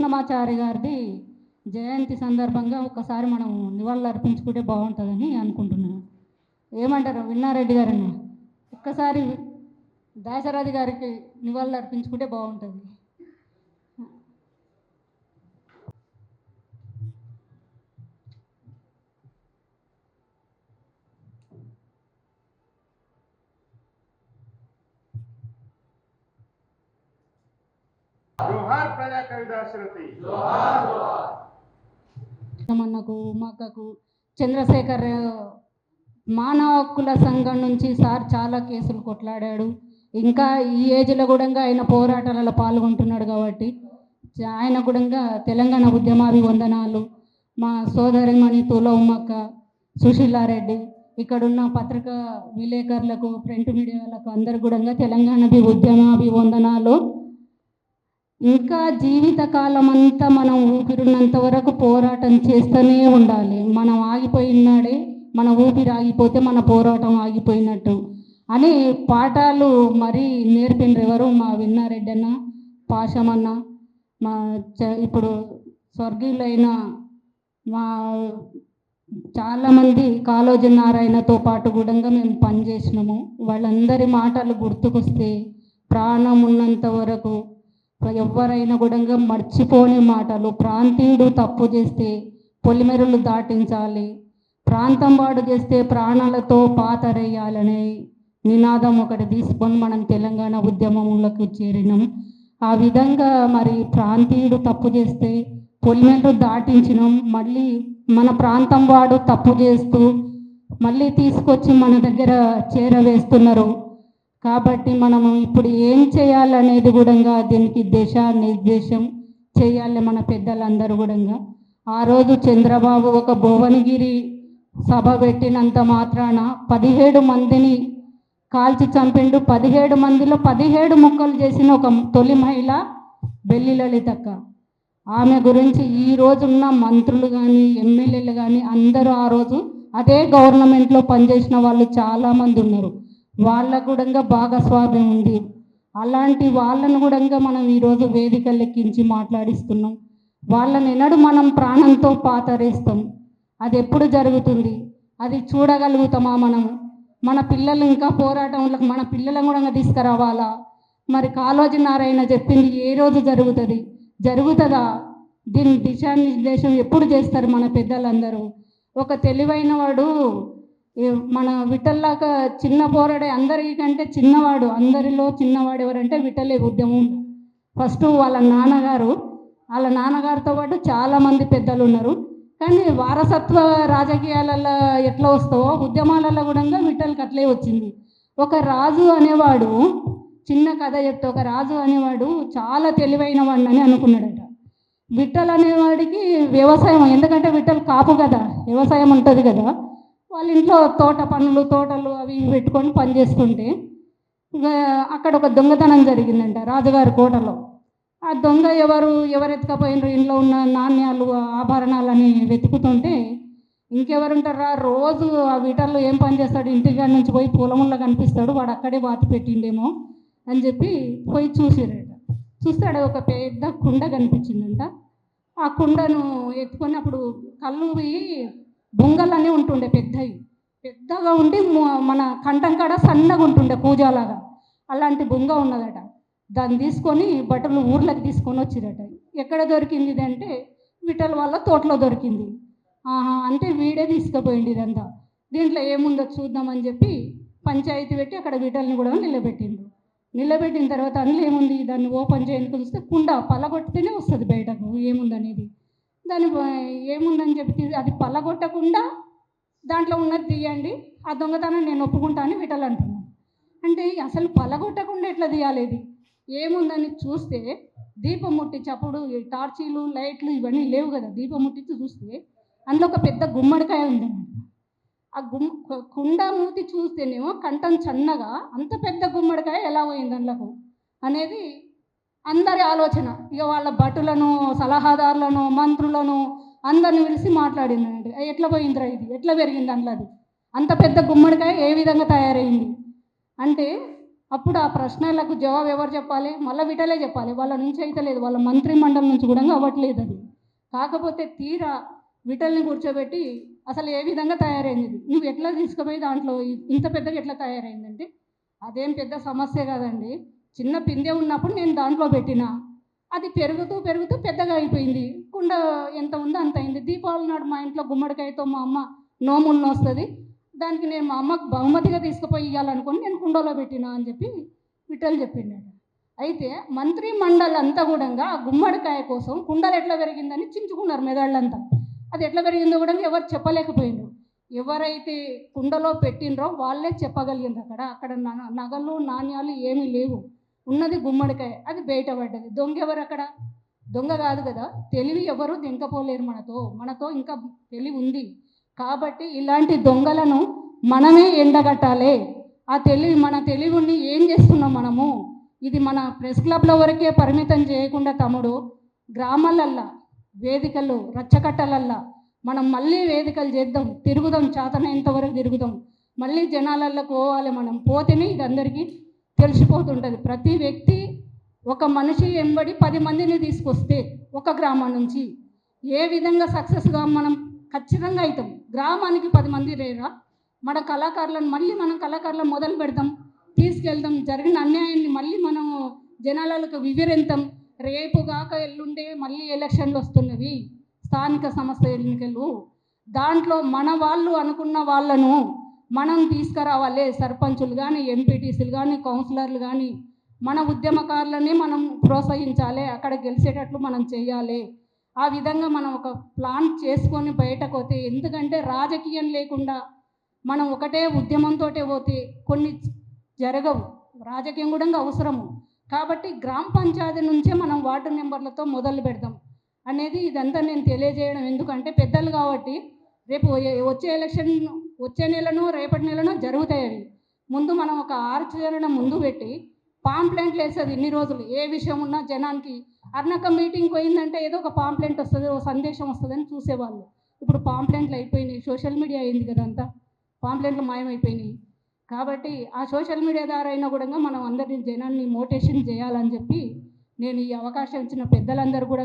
కృష్ణమాచారి గారిది జయంతి సందర్భంగా ఒకసారి మనం నివాళులు అర్పించుకుంటే బాగుంటుందని అనుకుంటున్నాను. ఏమంటారు విన్నారెడ్డి గారన్న ఒక్కసారి దాశరథి గారికి నివాళులు అర్పించుకుంటే బాగుంటుంది. జోహార్ ప్రజా అన్నకు ఉమాకకు చంద్రశేఖర్ మానవ హక్కుల సంఘం నుంచి సార్ చాలా కేసులు కొట్లాడాడు. ఇంకా ఈ ఏజ్లో కూడా ఆయన పోరాటాలలో పాల్గొంటున్నాడు కాబట్టి చ- ఆయన కూడా తెలంగాణ ఉద్యమాభివందనాలు. మా సోదరిమణి తుల ఉమ్మక్క సుశీలారెడ్డి ఇక్కడున్న పత్రికా విలేకరులకు ప్రింట్ మీడియాలకు అందరు కూడా తెలంగాణ ఉద్యమాభివందనాలు. ఇంకా జీవితకాలం అంతా మనం ఊపిరినంత వరకు పోరాటం చేస్తూనే ఉండాలి. మనం ఆగిపోయినాడే మన ఊపిరి ఆగిపోతే మన పోరాటం ఆగిపోయినట్టు. అని పాఠాలు మరీ నేర్పిండ్రు ఎవరు? మా విన్నారెడ్డి అన్న పాషమన్న మా చ- ఇప్పుడు స్వర్గీయులైన మా చాలామంది కాళోజీ నారాయణతో పాటు కూడా మేము పనిచేసినాము. వాళ్ళందరి మాటలు గుర్తుకొస్తే ప్రాణం ఉన్నంత వరకు ఎవరైనా కూడా మర్చిపోని మాటలు. ప్రాంతీయుడు తప్పు చేస్తే పొలిమెరులు దాటించాలి. ప్రాంతం వాడు చేస్తే ప్రాణాలతో పాతరేయాలనే నినాదం ఒకటి తీసుకొని మనం తెలంగాణ ఉద్యమంలోకి చేరినాం. ఆ విధంగా మరి ప్రాంతీయుడు తప్పు చేస్తే పొలిమెరులు దాటించినాం. మళ్ళీ మన ప్రాంతం వాడు తప్పు చేస్తూ మళ్ళీ తీసుకొచ్చి మన దగ్గర చేరవేస్తున్నారు. కాబట్టి మనము ఇప్పుడు ఏం చేయాలనేది కూడా దీనికి దిశ నిర్దేశం చేయాలి మన పెద్దలందరూ కూడా ఆ రోజు చంద్రబాబు ఒక భువనగిరి సభ పెట్టినంత మాత్రాన పదిహేడు మందిని కాల్చి చంపిండు. పదిహేడు మందిలో పదిహేడు ముక్కలు చేసిన ఒక తొలి మహిళ బెల్లి లలితక్క. ఆమె గురించి ఈ రోజున్న మంత్రులు కానీ ఎమ్మెల్యేలు కానీ అందరూ ఆ రోజు అదే గవర్నమెంట్లో పనిచేసిన వాళ్ళు చాలామంది ఉన్నారు. వాళ్ళకు కూడా భాగస్వామ్యం ఉంది. అలాంటి వాళ్ళను కూడా మనం ఈరోజు వేదికలు ఎక్కించి మాట్లాడిస్తున్నాం. వాళ్ళని ఎన్నడు మనం ప్రాణంతో పాతరేస్తాం. అది ఎప్పుడు జరుగుతుంది? అది చూడగలుగుతామా మనం? మన పిల్లలు ఇంకా పోరాటంలో మన పిల్లలను కూడా తీసుకురావాలా? మరి కాలోజీ నారాయణ చెప్పింది ఏ రోజు జరుగుతుంది? జరుగుతుందా? దీని దిశానిర్దేశం ఎప్పుడు చేస్తారు మన పెద్దలందరూ? ఒక తెలివైన వాడు మన విఠల్లాగా చిన్న పోరాడే అందరికంటే చిన్నవాడు అందరిలో చిన్నవాడు ఎవరంటే విఠలే ఉద్యమం. ఫస్ట్ వాళ్ళ నాన్నగారు వాళ్ళ నాన్నగారితో పాటు చాలామంది పెద్దలు ఉన్నారు. కానీ వారసత్వ రాజకీయాలలో ఎట్లా వస్తావో ఉద్యమాలలో కూడా విఠల్కి అట్లే వచ్చింది. ఒక రాజు అనేవాడు చిన్న కథ చెప్తే ఒక రాజు అనేవాడు చాలా తెలివైన వాడిని అనుకున్నాడట. విఠల్ అనేవాడికి వ్యవసాయం ఎందుకంటే విఠల్ కాపు కదా వ్యవసాయం ఉంటుంది కదా. వాళ్ళ ఇంట్లో తోట పనులు తోటలు అవి ఇవి పెట్టుకొని పని చేస్తుంటే అక్కడ ఒక దొంగతనం జరిగిందంట రాజుగారి కోటలో. ఆ దొంగ ఎవరు ఎవరు ఎత్తుకపోయినారు ఇంట్లో ఉన్న నాణ్యాలు ఆభరణాలని వెతుకుతుంటే ఇంకెవరుంటారా? రోజు ఆ వీటల్లో ఏం పని చేస్తాడు? ఇంటికాడ నుంచి పోయి పొలంలో కనిపిస్తాడు వాడు అక్కడే బాతి పెట్టిండేమో అని చెప్పి పోయి చూసిరట. చూస్తాడు ఒక పెద్ద కుండ కనిపించిందంట. ఆ కుండను ఎత్తుకొని అప్పుడు కళ్ళు పోయి బొంగలనే ఉంటుండే పెద్దవి పెద్దగా ఉండి మన కంఠం కాడ సన్నగా ఉంటుండే పూజలాగా. అలాంటి బొంగ ఉన్నదట. దాన్ని తీసుకొని బట్టలు ఊర్లోకి తీసుకొని వచ్చిరట. ఎక్కడ దొరికింది ఇది అంటే విటల వాళ్ళ తోటలో దొరికింది. ఆహా అంటే వీడే తీసుకుపోయింది ఇదంతా. దీంట్లో ఏముందో చూద్దామని చెప్పి పంచాయతీ పెట్టి అక్కడ వీటల్ని కూడా నిలబెట్టిండ్రు నిలబెట్టిన తర్వాత అందులో ఏముంది? దాన్ని ఓపెన్ చేయడానికి చూస్తే కుండ పలగొట్టితేనే వస్తుంది బయటకు. ఏముందనేది? దాని ఏముందని చెప్పి అది పలగొట్టకుండా దాంట్లో ఉన్నది తీయండి. ఆ దొంగతనం నేను ఒప్పుకుంటాను విటల్ అంటున్నాను అంటే అసలు పలగొట్టకుండా ఎట్లా తీయాలి ఇది? ఏముందని చూస్తే దీపం ముట్టించి అప్పుడు టార్చీలు లైట్లు ఇవన్నీ లేవు కదా. దీపం ముట్టించి చూస్తే అందులో ఒక పెద్ద గుమ్మడికాయ ఉంది ఆ గుమ్ కుండ మూతి చూస్తేనేమో కంఠం చన్నగా అంత పెద్ద గుమ్మడికాయ ఎలా పోయింది అందులోకు అనేది అందరి ఆలోచన. ఇక వాళ్ళ భటులను సలహాదారులను మంత్రులను అందరిని పిలిచి మాట్లాడిందండి ఎట్లా పోయిందిరా ఇది? ఎట్లా పెరిగింది అందులో అది? అంత పెద్ద గుమ్మడికాయ ఏ విధంగా తయారైంది? అంటే అప్పుడు ఆ ప్రశ్నలకు జవాబు ఎవరు చెప్పాలి? మళ్ళీ విటలే చెప్పాలి. వాళ్ళ నుంచి అయితే లేదు. వాళ్ళ మంత్రి మండలి నుంచి కూడా అవ్వట్లేదు అది. కాకపోతే తీరా విటల్ని కూర్చోబెట్టి అసలు ఏ విధంగా తయారైంది నువ్వు ఎట్లా తీసుకుపోయి దాంట్లో ఇంత పెద్దగా ఎట్లా తయారైందంటే అదేం పెద్ద సమస్య కాదండి. చిన్న పిందె ఉన్నప్పుడు నేను దాంట్లో పెట్టిన. అది పెరుగుతూ పెరుగుతూ పెద్దగా అయిపోయింది. కుండ ఎంత ఉందో అంత అయింది. దీపావళి నాడు మా ఇంట్లో గుమ్మడికాయతో మా అమ్మ నోమున్న వస్తుంది దానికి నేను మా అమ్మకు బహుమతిగా తీసుకుపోయి ఇవ్వాలనుకుని నేను కుండలో పెట్టినా అని చెప్పి విఠలు చెప్పిండాడు అయితే మంత్రి మండలి అంతా కూడా ఆ గుమ్మడికాయ కోసం కుండలు ఎట్లా పెరిగిందని చించుకున్నారు మెదళ్ళంతా. అది ఎట్లా పెరిగిందో కూడా ఎవరు చెప్పలేకపోయిండ్రు. ఎవరైతే కుండలో పెట్టినరో వాళ్ళే చెప్పగలిగింది అక్కడ. అక్కడ నగలు నాణ్యాలు ఏమీ లేవు. ఉన్నది గుమ్మడికాయ అది బయటపడ్డది దొంగ ఎవరు అక్కడ? దొంగ కాదు కదా. తెలివి ఎవరు దింకపోలేరు మనతో. మనతో ఇంకా తెలివి ఉంది. కాబట్టి ఇలాంటి దొంగలను మనమే ఎండగట్టాలి. ఆ తెలివి మన తెలివిని ఏం చేస్తున్నాం మనము? ఇది మన ప్రెస్ క్లబ్ల వరకే పరిమితం చేయకుండా తమ్ముడు గ్రామాలల్లా వేదికలు రచ్చకట్టలల్లా మనం మళ్ళీ వేదికలు చేద్దాం తిరుగుదాం చేతనైనంత వరకు తిరుగుదాం. మళ్ళీ జనాలల్లో పోవాలి మనం. పోతేనే ఇది అందరికీ తెలిసిపోతుంటుంది. ప్రతి వ్యక్తి ఒక మనిషి ఎంబడి పది మందిని తీసుకొస్తే ఒక గ్రామం నుంచి ఏ విధంగా సక్సెస్గా మనం ఖచ్చితంగా అవుతాం గ్రామానికి పది మంది రేరా మన కళాకారులను మళ్ళీ మనం కళాకారులను మొదలు పెడతాం తీసుకెళ్తాం జరిగిన అన్యాయాన్ని మళ్ళీ మనం జనాలకు వివరిస్తాం రేపు కాక ఎల్లుండే మళ్ళీ ఎలక్షన్లు వస్తున్నవి. స్థానిక సంస్థ ఎన్నికలు. దాంట్లో మన వాళ్ళు అనుకున్న వాళ్ళను మనం తీసుకురావాలి సర్పంచులు కానీ ఎంపీటీసీలు కానీ కౌన్సిలర్లు కానీ మన ఉద్యమకారులని మనం ప్రోత్సహించాలి అక్కడ గెలిచేటట్లు మనం చేయాలి ఆ విధంగా మనం ఒక ప్లాన్ చేసుకొని బయటకు పోతే ఎందుకంటే రాజకీయం లేకుండా మనం ఒకటే ఉద్యమంతో పోతే కొన్ని జరగవు. రాజకీయం కూడా అవసరము. కాబట్టి గ్రామ పంచాయతీ నుంచే మనం వార్డు నెంబర్లతో మొదలు పెడదాం అనేది ఇదంతా నేను తెలియజేయడం. ఎందుకంటే పెద్దలు కాబట్టి రేపు వచ్చే ఎలక్షన్ వచ్చే నెలను రేపటి నెలను జరుగుతాయి అవి ముందు మనం ఒక ఆర్చరణ ముందు పెట్టి పాంప్లెంట్లు వేసేది ఇన్ని రోజులు. ఏ విషయం ఉన్నా జనానికి అర్నక మీటింగ్ పోయిందంటే ఏదో ఒక పాంప్లెంట్ వస్తుంది ఒక సందేశం వస్తుందని చూసేవాళ్ళు. ఇప్పుడు పాంప్లెంట్లు అయిపోయినాయి. సోషల్ మీడియా అయింది కదా అంతా. పాంప్లెంట్లు మాయమైపోయినాయి. కాబట్టి ఆ సోషల్ మీడియా ద్వారా అయినా కూడా మనం అందరినీ జనాన్ని మోటివేషన్ చేయాలని చెప్పి నేను ఈ అవకాశం ఇచ్చిన పెద్దలందరూ కూడా